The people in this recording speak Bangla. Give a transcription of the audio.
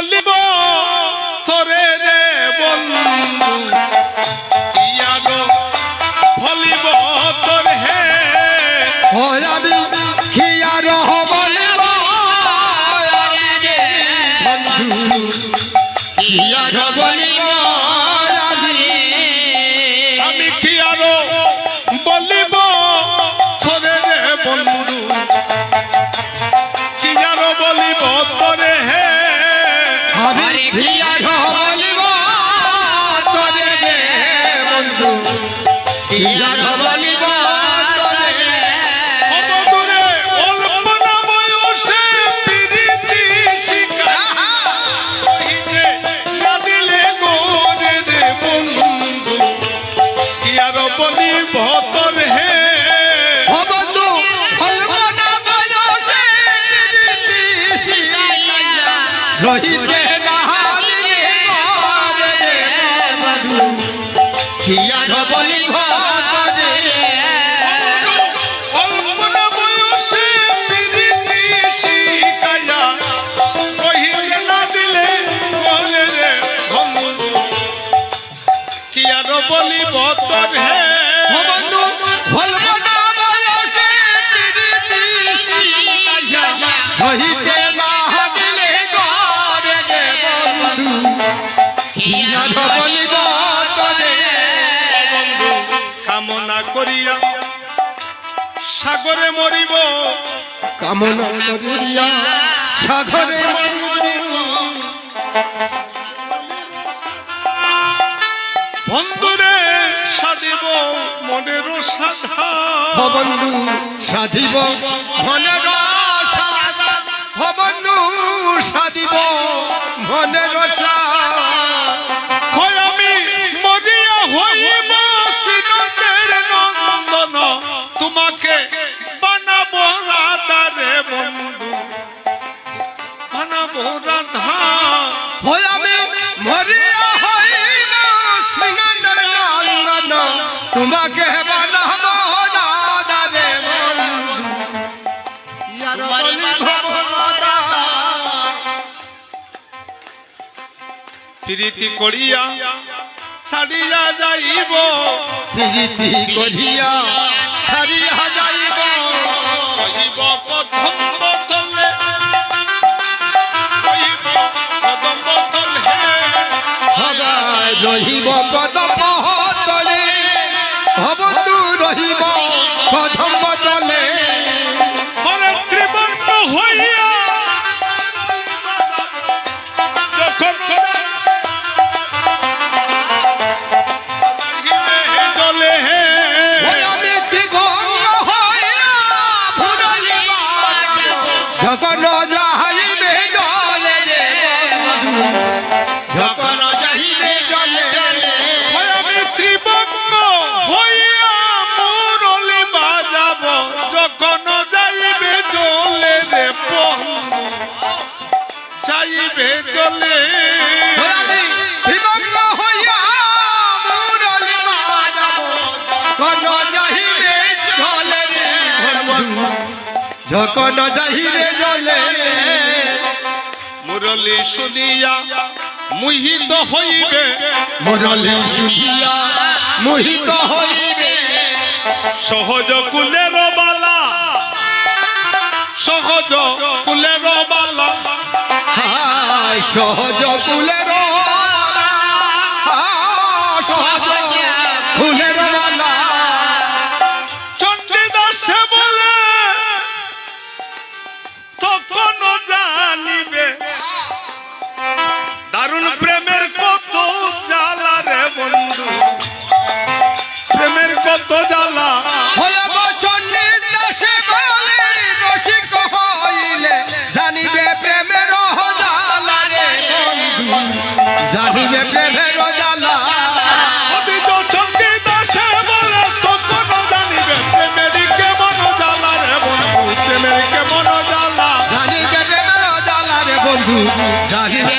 বলিব তোরে রে বন্ধু ইয়ারো বলিব তোর হে? আমি খিয়ার বলিব বন্ধু খিয়ার বলিব? রহিতে বলিব না বয়সে পিরিতি শিখাইয়া কহিতে না দিলে গোরে রে বন্ধু। কি আরও বলিব হে। ও বন্ধু অল্প না বয়সে রীতি শিখাইয়া রহিতে বন্ধু কামনা করিয়া সাগরে মরিব কামনা করিয়া সাগরে বন্ধুরে সাদিব মনের সাধা। বন্ধু সাধিব মনের সাধা। বন্ধু সাধিব মনের হয় প্রীতি করিয়া ছাড়িয়া যাইব প্রীতি করিয়া ছাড়িয়া যাইব কহিব প্রথম বদলে কহিব প্রথম বদলে সদায় রহিব কদম তলে ভবতু রহিব কদম তলে রে বন্ধু যখন যাইবে রে। মুরলি শুনিয়া মুহিত হইবে। মুরলি শুনিয়া মোহিত হইবে। সহজ কুলের বালা। সহজ কুলের সহজ ফুলের সহজ ফুলের মালা। কেটে বড় জ্বালা। ধানের কেটে বড় জ্বালা রে বন্ধু জানি রে